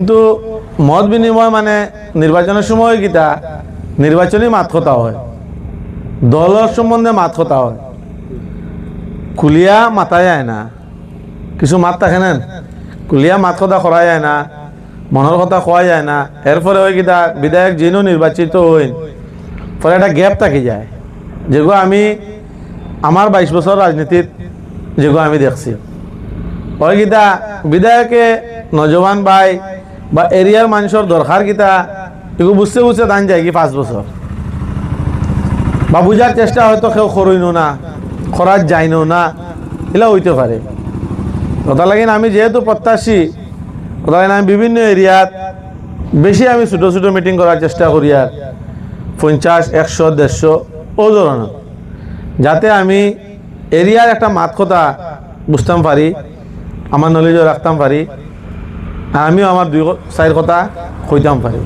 কিন্তু মত বিনিময় মানে নির্বাচনের সময় কিতা? নির্বাচনী মাত কথা হয়। দলের সম্বন্ধে মাত কথা হয়। কুলিয়া মাতাই যায় না। কিছু মাত থাকে না? কুলিয়া মাত কথা করা যায় না। মনের কথা কোয়া যায় না। এরপরে ওই কিতা? বিধায়ক যিনি নির্বাচিত হইন পরে একটা গ্যাপ থাকি যায়। যেগুলো আমি আমার বাইশ বছর রাজনীতিত যেগুলো আমি দেখছি। ওই কিতা? বিধায়কে নজওয়ান ভাই বা এরিয়ার মানুষের দরকার কিতা এগুলো বুঝতে বুঝতে দান যায় কি পাঁচ বছর বা বুঝার চেষ্টা হয়তো কেউ করইনো না করার যাইনো না এগুলো হইতে পারে। কথা লাগিন আমি যেহেতু প্রত্যাশী কথা লাগিন আমি বিভিন্ন এরিয়াত বেশি আমি ছোটো ছোটো মিটিং করার চেষ্টা করি আর, পঞ্চাশ, একশো, দেড়শো, ও ধরনের যাতে আমি এরিয়ার একটা মাত কথা বুঝতাম পারি আমার নলেজও রাখতাম পারি আমিও আমার দুই চাইর কথা কইতাম পারি